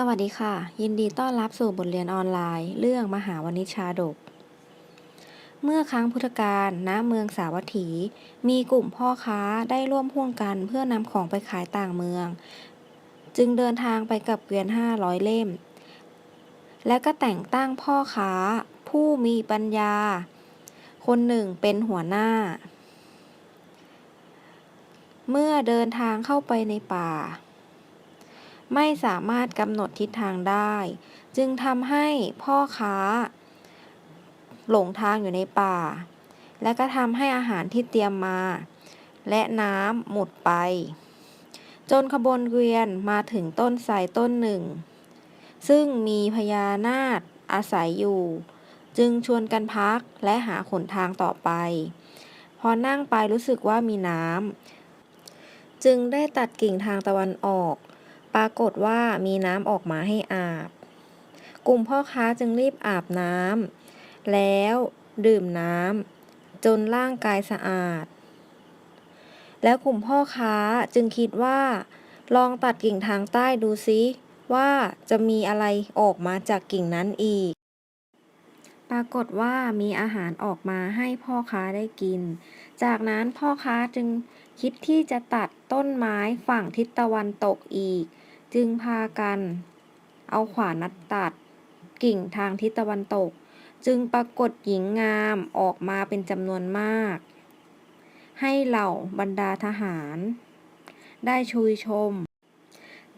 สวัสดีค่ะ ยินดีต้อนรับสู่บทเรียนออนไลน์ เรื่องมหาวณิชาดก เมื่อครั้งพุทธกาลณเมืองสาวัตถี มีกลุ่มพ่อค้าได้ร่วมหุ้นกันเพื่อนำของไปขายต่างเมือง จึงเดินทางไปกับเกวียนห้าร้อยเล่ม และก็แต่งตั้งพ่อค้าผู้มีปัญญา คนหนึ่งเป็นหัวหน้า เมื่อเดินทางเข้าไปในป่า ไม่สามารถกำหนดทิศทางได้ จึงทำให้พ่อค้า หลงทางอยู่ในป่า และก็ทำให้อาหารที่เตรียมมา และน้ำหมดไป จนขบวนเกวียนมาถึงต้นไทรต้นหนึ่ง ซึ่งมีพญานาคอาศัยอยู่ จึงชวนกันพักและหาขนทางต่อไป พอนั่งไปรู้สึกว่ามีน้ำจึงได้ตัดกิ่งทางตะวันออก ปรากฏว่ามีน้ำออกมาให้อาบ กลุ่มพ่อค้าจึงรีบอาบน้ำแล้วดื่มน้ำจนร่างกายสะอาด แล้วกลุ่มพ่อค้าจึงคิดว่า ลองตัดกิ่งทางใต้ดูซิว่าจะมีอะไรออกมาจากกิ่งนั้นอีก ปรากฏว่ามีอาหารออกมาให้พ่อค้าได้กิน จากนั้นพ่อค้าจึงคิดที่จะตัดต้นไม้ฝั่งทิศตะวันตกอีก จึงพากัน เอาขวานัดตัด กิ่งทางทิศตะวันตก จึงปรากฏหญิงงามออกมาเป็นจำนวนมาก ให้เหล่าบรรดาทหาร ได้ชุยชม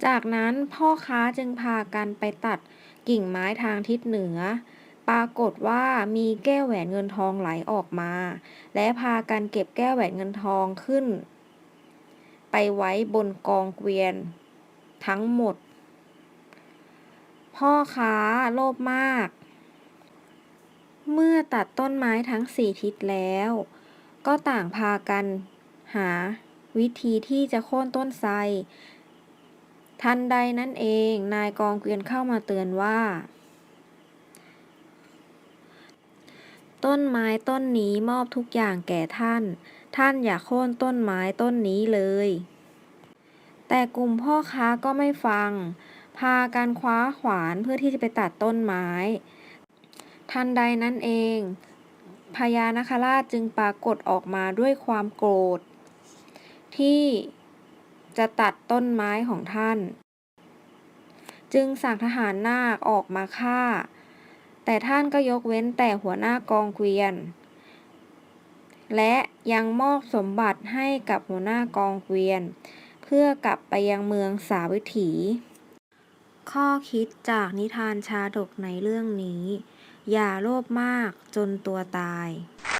จากนั้นพ่อค้าจึงพากันไปตัดกิ่งไม้ทางทิศเหนือ ปรากฏว่ามีแก้วแหวนเงินทองไหลออกมา และพากันเก็บแก้วแหวนเงินทองขึ้น ไปไว้บนกองเกวียน ทั้งหมด พ่อค้าโลภมาก เมื่อตัดต้นไม้ทั้งสี่ทิศแล้ว ก็ต่างพากันหาวิธีที่จะโค่นต้นไทร ทันใดนั่นเอง นายกองเกวียนเข้ามาเตือนว่า ต้นไม้ต้นนี้มอบทุกอย่างแก่ท่าน ท่านอย่าโค่นต้นไม้ต้นนี้เลย แต่กลุ่มพ่อค้าก็ไม่ฟัง พากันคว้าขวานเพื่อที่จะไปตัดต้นไม้ ทันใดนั้นเอง พญานาคราชจึงปรากฏออกมาด้วยความโกรธ ที่จะตัดต้นไม้ของท่าน จึงสั่งทหารนาคออกมาฆ่า แต่ท่านก็ยกเว้นแต่หัวหน้ากองเกวียน และยังมอบสมบัติให้กับหัวหน้ากองเกวียน พื่อกลับไปยังเมืองสาวิถี ข้อคิดจากนิทานชาดกในเรื่องนี้ อย่าโลภมากจนตัวตาย